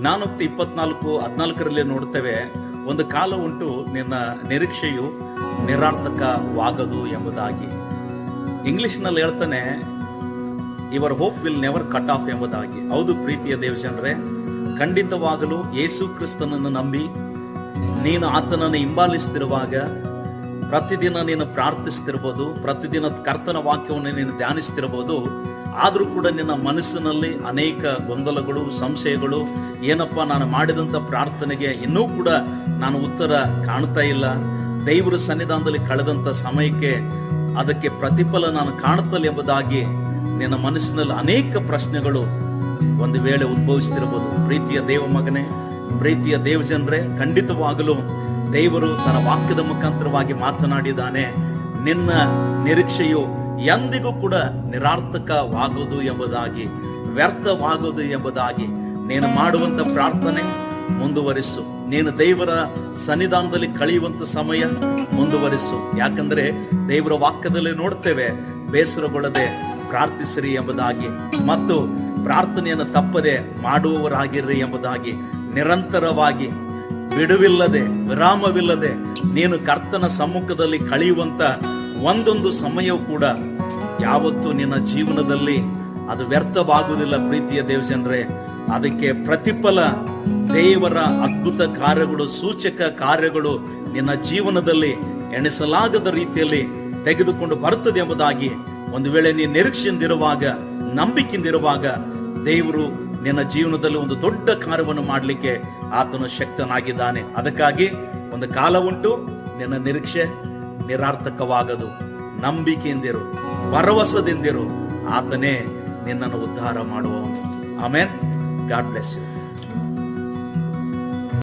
ಜ್ಞಾನೋಕ್ತಿ ಇಪ್ಪತ್ನಾಲ್ಕು, ಹದಿನಾಲ್ಕರಲ್ಲಿ ನೋಡ್ತೇವೆ, ಒಂದು ಕಾಲ ಉಂಟು ನಿನ್ನ ನಿರೀಕ್ಷೆಯು ನಿರಾರ್ಥಕವಾಗದು ಎಂಬುದಾಗಿ. ಇಂಗ್ಲಿಷ್ನಲ್ಲಿ ಹೇಳ್ತಾನೆ ಇವರ್ hope will never cut off ಎಂಬುದಾಗಿ. ಹೌದು ಪ್ರೀತಿಯ ದೇವಜನರೇ, ಖಂಡಿತವಾಗಲು ಯೇಸು ಕ್ರಿಸ್ತನನ್ನು ನಂಬಿ, ನೀನು ಆತನನ್ನು ಹಿಂಬಾಲಿಸ್ತಿರುವಾಗ, ಪ್ರತಿದಿನ ನೀನು ಪ್ರಾರ್ಥಿಸ್ತಿರ್ಬೋದು, ಪ್ರತಿದಿನ ಕರ್ತನ ವಾಕ್ಯವನ್ನು ನೀನು ಧ್ಯಾನಿಸ್ತಿರ್ಬೋದು ಆದ್ರೂ ಕೂಡ ನಿನ್ನ ಮನಸ್ಸಿನಲ್ಲಿ ಅನೇಕ ಗೊಂದಲಗಳು, ಸಂಶಯಗಳು, ಏನಪ್ಪ ನಾನು ಮಾಡಿದಂಥ ಪ್ರಾರ್ಥನೆಗೆ ಇನ್ನೂ ಕೂಡ ನಾನು ಉತ್ತರ ಕಾಣ್ತಾ ಇಲ್ಲ. ದೇವರ ಸನ್ನಿಧಾನದಲ್ಲಿ ಕಳೆದಂಥ ಸಮಯಕ್ಕೆ ಅದಕ್ಕೆ ಪ್ರತಿಫಲ ನಾನು ಕಾಣುತ್ತಲ್ಲ ಎಂಬುದಾಗಿ ನಿನ್ನ ಮನಸ್ಸಿನಲ್ಲಿ ಅನೇಕ ಪ್ರಶ್ನೆಗಳು ಒಂದು ವೇಳೆ ಉದ್ಭವಿಸ್ತಿರಬಹುದು. ಪ್ರೀತಿಯ ದೇವ ಮಗನೇ, ಪ್ರೀತಿಯ ದೇವಜನರೇ ಖಂಡಿತವಾಗಲೂ ದೇವರು ತನ್ನ ವಾಕ್ಯದ ಮುಖಾಂತರವಾಗಿ ಮಾತನಾಡಿದ್ದಾನೆ. ನಿನ್ನ ನಿರೀಕ್ಷೆಯು ಎಂದಿಗೂ ಕೂಡ ನಿರಾರ್ಥಕವಾಗುವುದು ಎಂಬುದಾಗಿ, ವ್ಯರ್ಥವಾಗುವುದು ಎಂಬುದಾಗಿ ನೀನು ಮಾಡುವಂತ ಪ್ರಾರ್ಥನೆ ಮುಂದುವರಿಸು. ನೀನು ದೇವರ ಸನ್ನಿಧಾನದಲ್ಲಿ ಕಳೆಯುವಂತ ಸಮಯ ಮುಂದುವರಿಸು. ಯಾಕಂದ್ರೆ ದೇವರ ವಾಕ್ಯದಲ್ಲಿ ನೋಡ್ತೇವೆ, ಬೇಸರಗೊಳ್ಳದೆ ಪ್ರಾರ್ಥಿಸಿರಿ ಎಂಬುದಾಗಿ ಮತ್ತು ಪ್ರಾರ್ಥನೆಯನ್ನು ತಪ್ಪದೆ ಮಾಡುವವರಾಗಿರ್ರಿ ಎಂಬುದಾಗಿ ನಿರಂತರವಾಗಿ ಬಿಡುವಿಲ್ಲದೆ, ವಿರಾಮವಿಲ್ಲದೆ ನೀನು ಕರ್ತನ ಸಮ್ಮುಖದಲ್ಲಿ ಕಳೆಯುವಂತ ಒಂದೊಂದು ಸಮಯವೂ ಕೂಡ ಯಾವತ್ತೂ ನಿನ್ನ ಜೀವನದಲ್ಲಿ ಅದು ವ್ಯರ್ಥವಾಗುವುದಿಲ್ಲ ಪ್ರೀತಿಯ ದೇವಜನರೇ. ಅದಕ್ಕೆ ಪ್ರತಿಫಲ, ದೇವರ ಅದ್ಭುತ ಕಾರ್ಯಗಳು, ಸೂಚಕ ಕಾರ್ಯಗಳು ನಿನ್ನ ಜೀವನದಲ್ಲಿ ಎಣಿಸಲಾಗದ ರೀತಿಯಲ್ಲಿ ತೆಗೆದುಕೊಂಡು ಬರುತ್ತದೆ ಎಂಬುದಾಗಿ ಒಂದು ವೇಳೆ ನೀನು ನಿರೀಕ್ಷೆಯಿಂದಿರುವಾಗ, ನಂಬಿಕೆಯಿಂದಿರುವಾಗ ದೇವರು ನಿನ್ನ ಜೀವನದಲ್ಲಿ ಒಂದು ದೊಡ್ಡ ಕಾರ್ಯವನ್ನು ಮಾಡಲಿಕ್ಕೆ ಆತನು ಶಕ್ತನಾಗಿದ್ದಾನೆ. ಅದಕ್ಕಾಗಿ ಒಂದು ಕಾಲ ಉಂಟು, ನಿನ್ನ ನಿರೀಕ್ಷೆ ನಿರಾರ್ಥಕವಾಗದು. ನಂಬಿಕೆಯಿಂದಿರು ಭರವಸದಿಂದಿರು. ಆತನೇ ನಿನ್ನನ್ನು ಉದ್ಧಾರ ಮಾಡುವವನು. ಆಮೇನ್. God bless you.